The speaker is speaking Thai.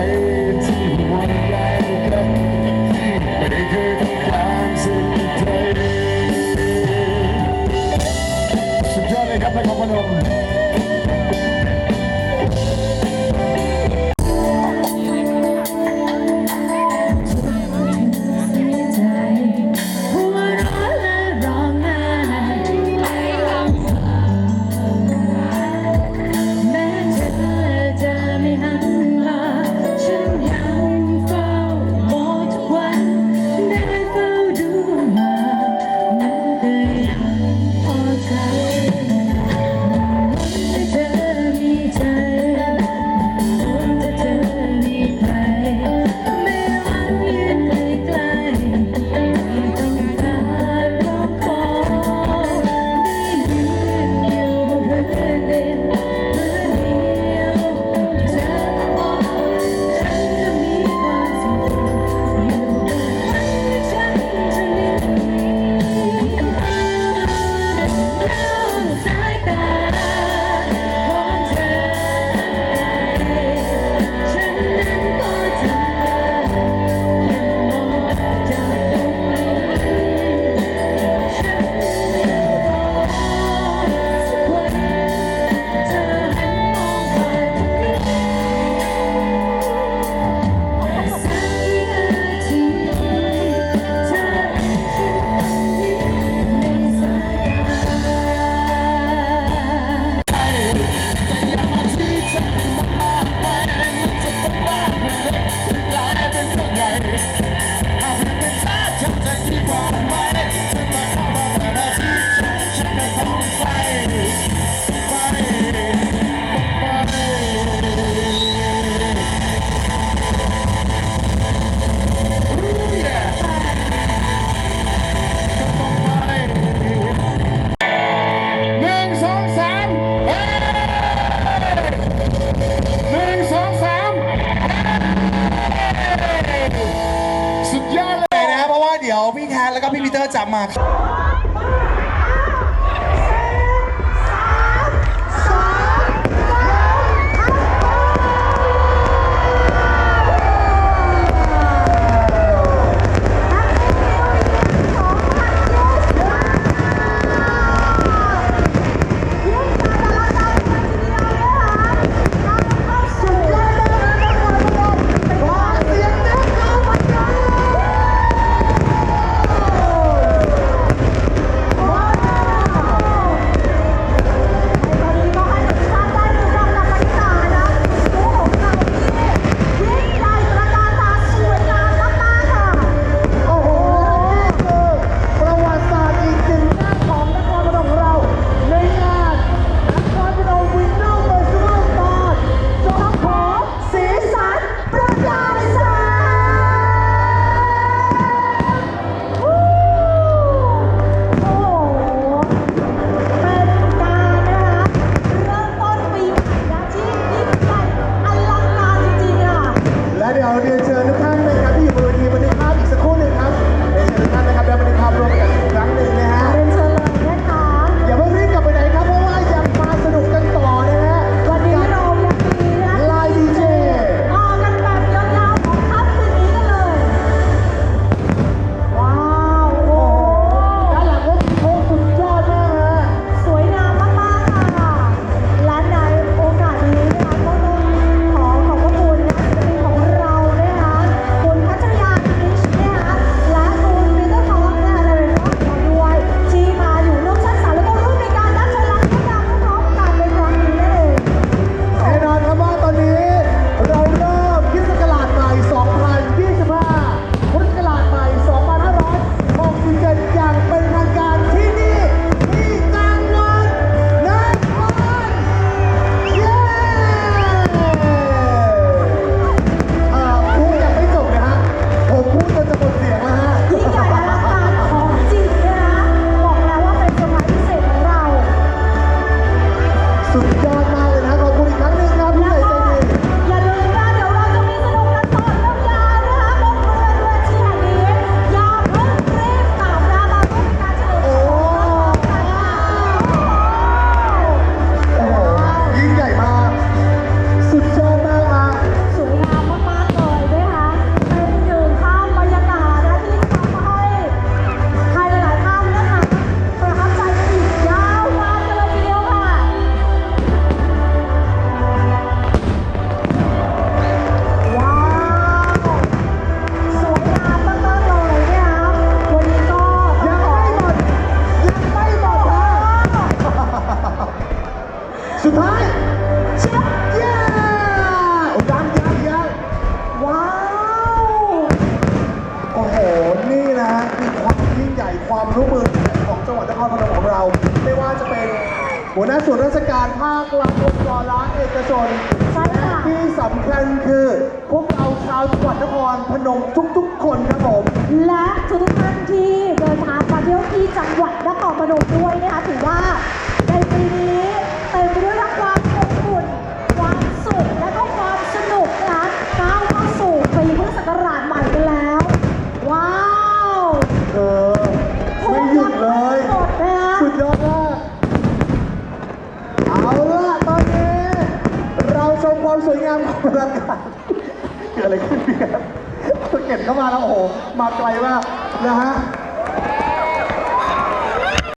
Bye. Até. สุดท้ายชัดเย้โอ้ยังยังยังว้าว โอ้โห นี่นะฮะมีความยิ่งใหญ่ความร่วมมือของจังหวัดนครพนมของเรา ไม่ว่าจะเป็นหัวหน้าส่วนราชการภาครัฐองค์กรรัฐเอกชนและที่สำคัญคือพวกเราชาวจังหวัดนครพนมทุกๆ คนครับผม และทุกท่านที่เดินทางมาเที่ยวที่จังหวัดนครพนมด้วยนะคะถือว่า เอาล่ะตอนนี้เราชมความสวยงามของบรรยากาศเกิดอะไรขึ้นเนี่ยเก็บเข้ามาแล้วโอ้โหมาไกลมากนะฮะ